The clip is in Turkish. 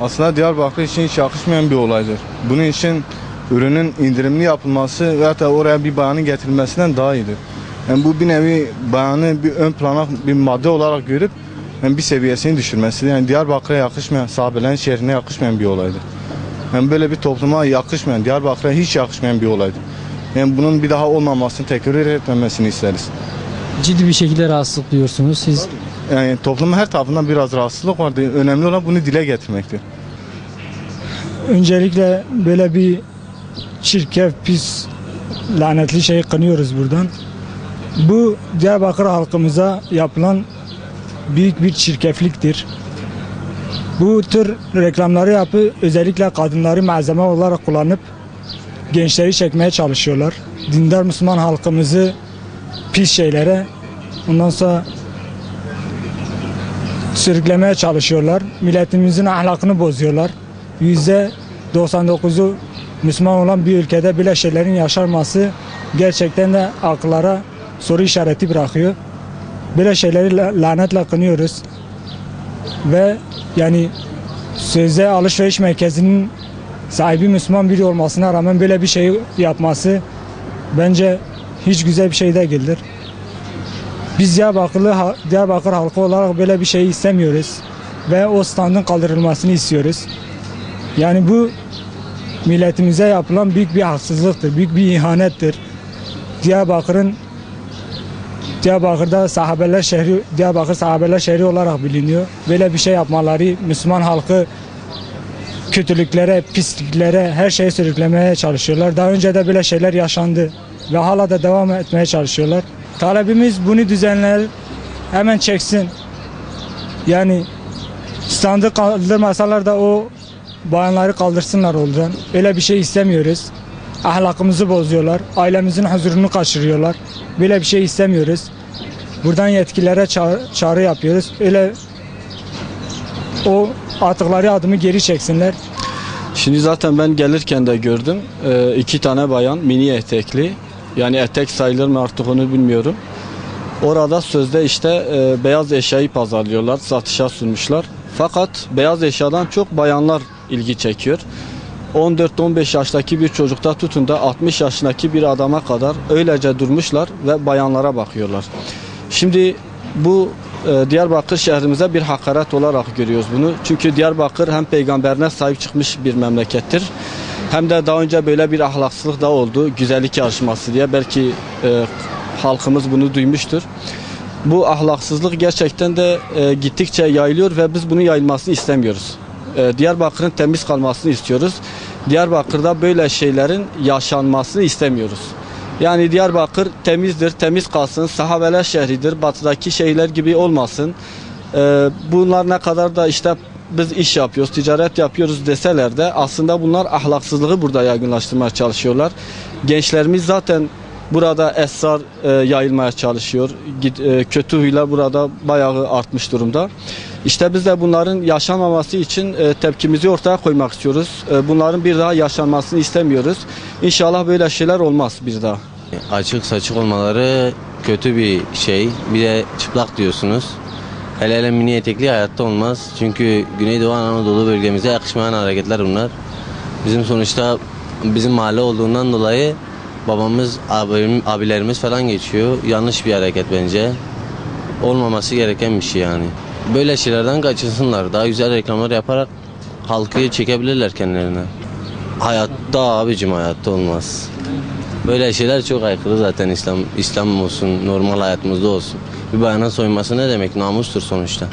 aslında Diyarbakır için hiç yakışmayan bir olaydır. Bunun için ürünün indirimli yapılması veya da oraya bir bayanı getirilmesinden daha iyidir. Yani bu bir nevi bayanı bir ön plana bir madde olarak görüp yani bir seviyesini düşürmesidir. Yani Diyarbakır'a yakışmayan, Sabelen şehrine yakışmayan bir olaydır. Yani böyle bir topluma yakışmayan, Diyarbakır'a hiç yakışmayan bir olaydır. Yani bunun bir daha olmamasını, tekrar etmemesini isteriz. Ciddi bir şekilde rahatsızlık duyuyorsunuz siz. Yani toplumun her tarafından biraz rahatsızlık vardı. Önemli olan bunu dile getirmektir. Öncelikle böyle bir çirkef, pis, lanetli şeyi kınıyoruz buradan. Bu Diyarbakır halkımıza yapılan büyük bir çirkefliktir. Bu tür reklamları yapıp özellikle kadınları malzeme olarak kullanıp gençleri çekmeye çalışıyorlar. Dindar Müslüman halkımızı pis şeylere ondan sonra sürüklemeye çalışıyorlar. Milletimizin ahlakını bozuyorlar. Yüzde 99'u Müslüman olan bir ülkede böyle şeylerin yaşanması gerçekten de akıllara soru işareti bırakıyor. Böyle şeyleri la- lanetle kınıyoruz. Ve yani sözde alışveriş merkezinin sahibi Müslüman biri olmasına rağmen böyle bir şey yapması bence hiç güzel bir şey değildir. Biz Diyarbakırlı, Diyarbakır halkı olarak böyle bir şey istemiyoruz. Ve o standın kaldırılmasını istiyoruz. Yani bu milletimize yapılan büyük bir haksızlıktır, büyük bir ihanettir. Diyarbakır'ın Diyarbakır'da sahabeler şehri, Diyarbakır sahabeler şehri olarak biliniyor. Böyle bir şey yapmaları Müslüman halkı kötülüklere, pisliklere, her şeye sürüklemeye çalışıyorlar. Daha önce de böyle şeyler yaşandı ve hala da devam etmeye çalışıyorlar. Talebimiz bunu düzenler, hemen çeksin. Yani standı kaldırmasalar da o bayanları kaldırsınlar oradan. Öyle bir şey istemiyoruz. Ahlakımızı bozuyorlar. Ailemizin huzurunu kaçırıyorlar. Böyle bir şey istemiyoruz. Buradan yetkililere ça- çağrı yapıyoruz. Öyle o attıkları adımı geri çeksinler. Şimdi zaten ben gelirken de gördüm. Ee, iki tane bayan mini etekli. Yani etek sayılır mı artık onu bilmiyorum. Orada sözde işte e, beyaz eşyayı pazarlıyorlar, satışa sunmuşlar. Fakat beyaz eşyadan çok bayanlar ilgi çekiyor. 14-15 yaştaki bir çocukta tutun da 60 yaşındaki bir adama kadar öylece durmuşlar ve bayanlara bakıyorlar. Şimdi bu e, Diyarbakır şehrimize bir hakaret olarak görüyoruz bunu. Çünkü Diyarbakır hem peygamberine sahip çıkmış bir memlekettir. Hem de daha önce böyle bir ahlaksızlık da oldu. Güzellik yarışması diye belki e, halkımız bunu duymuştur. Bu ahlaksızlık gerçekten de e, gittikçe yayılıyor ve biz bunun yayılmasını istemiyoruz. E, Diyarbakır'ın temiz kalmasını istiyoruz. Diyarbakır'da böyle şeylerin yaşanmasını istemiyoruz. Yani Diyarbakır temizdir, temiz kalsın, sahabeler şehridir, batıdaki şehirler gibi olmasın. Ee, bunlar ne kadar da işte biz iş yapıyoruz, ticaret yapıyoruz deseler de aslında bunlar ahlaksızlığı burada yaygınlaştırmaya çalışıyorlar. Gençlerimiz zaten burada esrar e, yayılmaya çalışıyor. E, kötü huylar burada bayağı artmış durumda. İşte biz de bunların yaşanmaması için e, tepkimizi ortaya koymak istiyoruz. E, bunların bir daha yaşanmasını istemiyoruz. İnşallah böyle şeyler olmaz bir daha. Açık saçık olmaları kötü bir şey. Bir de çıplak diyorsunuz. Hele hele mini etekli hayatta olmaz. Çünkü Güneydoğu Anadolu bölgemize yakışmayan hareketler bunlar. Bizim sonuçta bizim mahalle olduğundan dolayı babamız, abim, abilerimiz falan geçiyor. Yanlış bir hareket bence. Olmaması gereken bir şey yani. Böyle şeylerden kaçınsınlar. Daha güzel reklamlar yaparak halkı çekebilirler kendilerine. Hayatta abicim hayatta olmaz. Böyle şeyler çok aykırı zaten İslam İslam olsun, normal hayatımızda olsun. Bir bayanın soyunması ne demek? Namustur sonuçta.